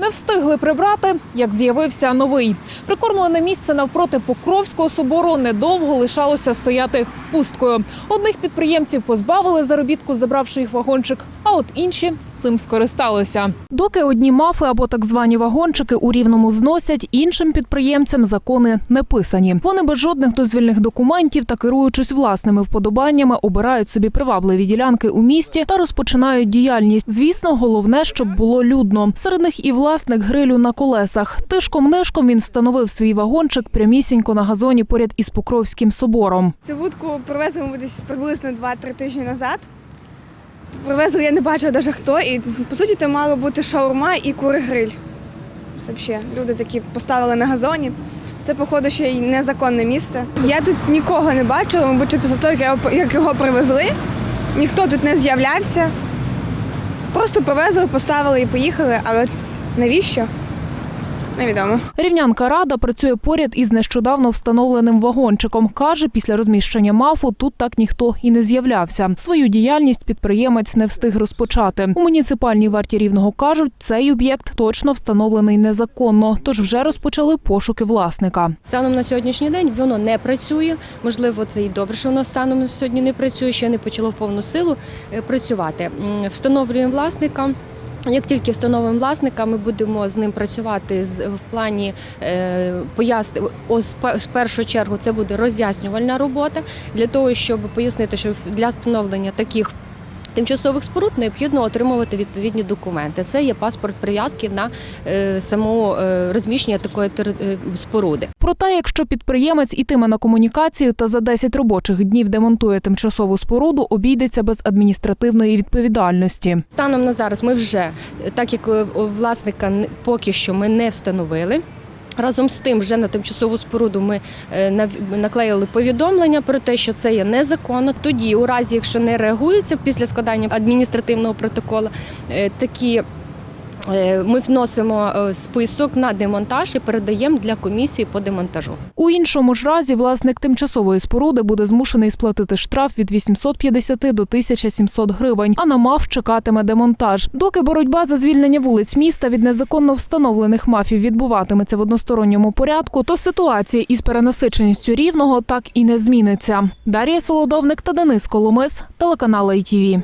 Не встигли прибрати, як з'явився новий. Прикормлене місце навпроти Покровського собору недовго лишалося стояти пусткою. Одних підприємців позбавили заробітку, забравши їх вагончик, а от інші цим скористалися. Доки одні мафи або так звані вагончики у рівному зносять, іншим підприємцям закони не писані. Вони без жодних дозвільних документів та керуючись власними вподобаннями, обирають собі привабливі ділянки у місті та розпочинають діяльність. Звісно, головне, щоб було людно. Серед них і власник грилю на колесах. Тишком нишком він встановив свій вагончик прямісінько на газоні поряд із Покровським собором. Цю вудку привезли ми десь приблизно 2-3 тижні назад. Привезли, я не бачила навіть хто. І по суті, це мало бути шаурма і кури-гриль. Це взагалі люди такі поставили на газоні. Це, походу, ще й незаконне місце. Я тут нікого не бачила, мабуть, після того, як його привезли, ніхто тут не з'являвся. Просто привезли, поставили і поїхали, але навіщо? Невідомо. Рівнянка Рада працює поряд із нещодавно встановленим вагончиком. Каже, після розміщення мафу тут так ніхто і не з'являвся. Свою діяльність підприємець не встиг розпочати. У муніципальній варті рівного кажуть, цей об'єкт точно встановлений незаконно, тож вже розпочали пошуки власника. Станом на сьогоднішній день воно не працює. Можливо, це і добре, що воно станом на сьогодні не працює, ще не почало в повну силу е, працювати. Встановлюємо власника. Як тільки встановимо власника, ми будемо з ним працювати з в плані е, поясни. З першу чергу це буде роз'яснювальна робота для того, щоб пояснити, що для встановлення таких тимчасових споруд необхідно отримувати відповідні документи. Це є паспорт прив'язки на е, само е, розміщення такої е, споруди. Проте, якщо підприємець ітиме на комунікацію та за 10 робочих днів демонтує тимчасову споруду, обійдеться без адміністративної відповідальності. Станом на зараз ми вже, так як е, власника поки що ми не встановили. Разом з тим, вже на тимчасову споруду ми е, наклеїли повідомлення про те, що це є незаконно. Тоді, у разі, якщо не реагується після складання адміністративного протоколу, е, такі ми вносимо е, список на демонтаж і передаємо для комісії по демонтажу. У іншому ж разі власник тимчасової споруди буде змушений сплатити штраф від 850 до 1700 гривень, а на МАФ чекатиме демонтаж. Доки боротьба за звільнення вулиць міста від незаконно встановлених мафів відбуватиметься в односторонньому порядку, то ситуація із перенасиченістю рівного так і не зміниться. Дар'я Солодовник та Денис Коломис, телеканал ITV.